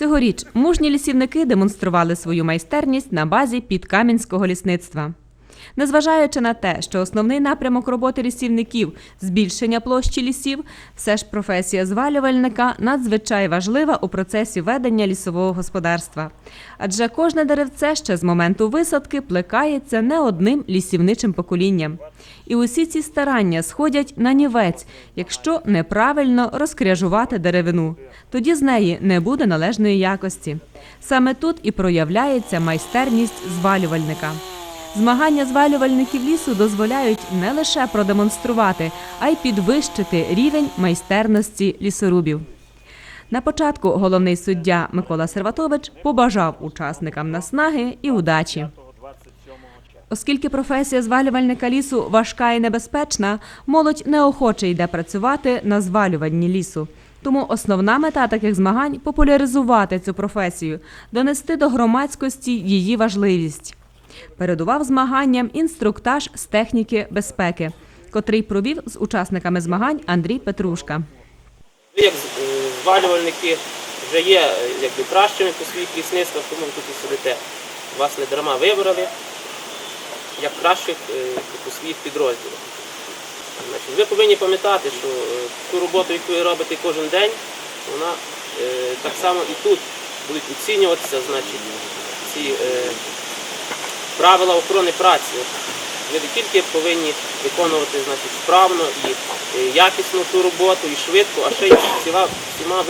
Цьогоріч мужні лісівники демонстрували свою майстерність на базі підкам'янського лісництва. Незважаючи на те, що основний напрямок роботи лісівників збільшення площі лісів, все ж професія звалювальника надзвичай важлива у процесі ведення лісового господарства. Адже кожне деревце ще з моменту висадки плекається не одним лісівничим поколінням. І усі ці старання сходять на нівець, якщо неправильно розкряжувати деревину. Тоді з неї не буде належної якості. Саме тут і проявляється майстерність звалювальника. Змагання звалювальників лісу дозволяють не лише продемонструвати, а й підвищити рівень майстерності лісорубів. На початку головний суддя Микола Серватович побажав учасникам наснаги і удачі. Оскільки професія звалювальника лісу важка і небезпечна, молодь неохоче йде працювати на звалюванні лісу. Тому основна мета таких змагань популяризувати цю професію, донести до громадськості її важливість. Передував змаганням інструктаж з техніки безпеки, котрий провів з учасниками змагань Андрій Петрушка. Як е, звалювальники вже є е, якби, кращими по своїх лісництвах, тому ви тут і сидите. Вас не дарма вибрали як кращих е, по своїх підрозділах. Значить, ви повинні пам'ятати, що е, ту роботу, яку ви робите кожен день, вона е, так само і тут будуть оцінюватися значить, ці е, правила охорони праці. Не тільки повинні виконувати значить, справно і е, якісно ту роботу, і швидко, а ще й всіма, всіма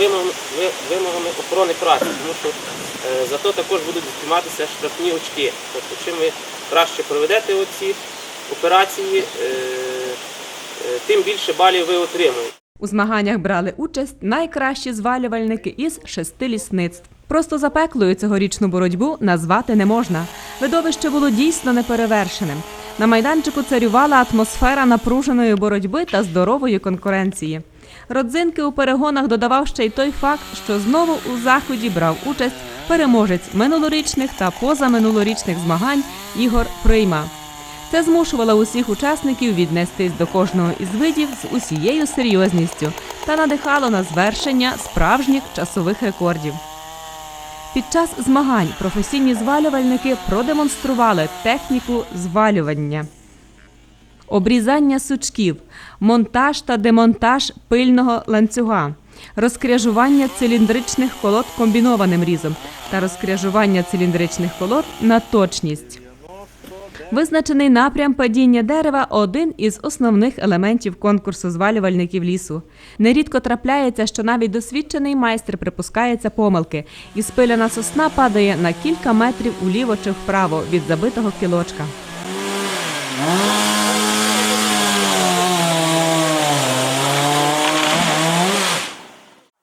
вимогами охорони праці, тому що е, за то також будуть зніматися штрафні очки. Тобто, чим ви краще проведете оці операції, е, е, тим більше балів ви отримуєте. У змаганнях брали участь найкращі звалювальники із шести лісництв. Просто запеклою цьогорічну боротьбу назвати не можна. Видовище було дійсно неперевершеним. На майданчику царювала атмосфера напруженої боротьби та здорової конкуренції. Родзинки у перегонах додавав ще й той факт, що знову у заході брав участь переможець минулорічних та позаминулорічних змагань Ігор Прийма. Це змушувало усіх учасників віднестись до кожного із видів з усією серйозністю та надихало на звершення справжніх часових рекордів. Під час змагань професійні звалювальники продемонстрували техніку звалювання, обрізання сучків, монтаж та демонтаж пильного ланцюга, розкряжування циліндричних колод комбінованим різом та розкряжування циліндричних колод на точність. Визначений напрям падіння дерева один із основних елементів конкурсу звалювальників лісу. Нерідко трапляється, що навіть досвідчений майстер припускається помилки, і спиляна сосна падає на кілька метрів уліво чи вправо від забитого кілочка.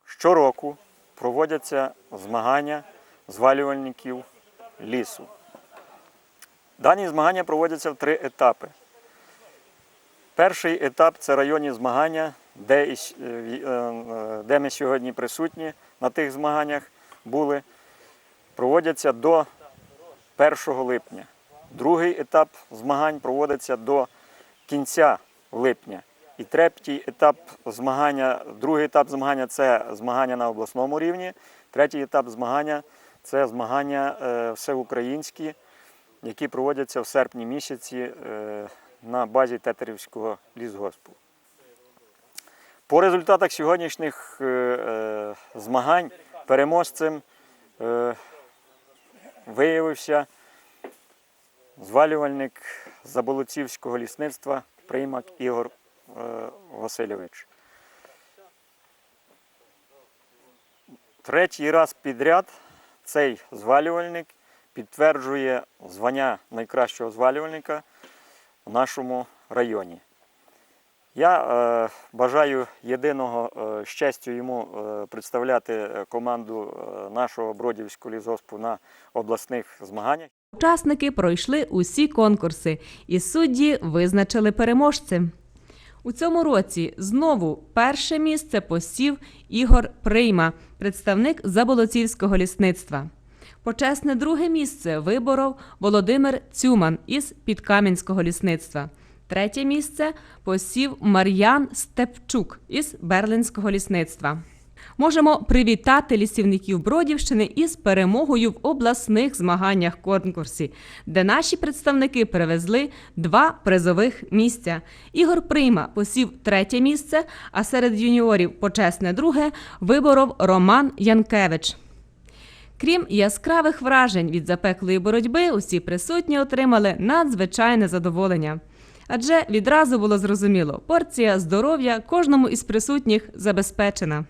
Щороку проводяться змагання звалювальників лісу. Дані змагання проводяться в три етапи. Перший етап це районні змагання, де, е, е, де ми сьогодні присутні на тих змаганнях були. Проводяться до 1 липня. Другий етап змагань проводиться до кінця липня. І третій етап змагання, другий етап змагання це змагання на обласному рівні. Третій етап змагання це змагання е, всеукраїнські, які проводяться в серпні місяці е, на базі Тетерівського лісгоспу. По результатах сьогоднішніх е, е, змагань переможцем виявився звалювальник Заболоцівського лісництва Приймак Ігор Васильович. Третій раз підряд цей звалювальник підтверджує звання найкращого звалювальника в нашому районі. Я е, бажаю єдиного е, щастя йому е, представляти е, команду е, нашого Бродівського лісгоспу на обласних змаганнях. Учасники пройшли усі конкурси, і судді визначили переможця. У цьому році знову перше місце посів Ігор Прийма, представник Заболоцівського лісництва. Почесне друге місце виборов Володимир Цюман із Підкам'янського лісництва. Третє місце посів Мар'ян Степчук із Берлинського лісництва. Можемо привітати лісівників Бродівщини із перемогою в обласних змаганнях конкурсі, де наші представники привезли два призових місця. Ігор Прийма посів третє місце, а серед юніорів почесне друге виборов Роман Янкевич. Крім яскравих вражень від запеклої боротьби, усі присутні отримали надзвичайне задоволення. Адже відразу було зрозуміло, порція здоров'я кожному із присутніх забезпечена.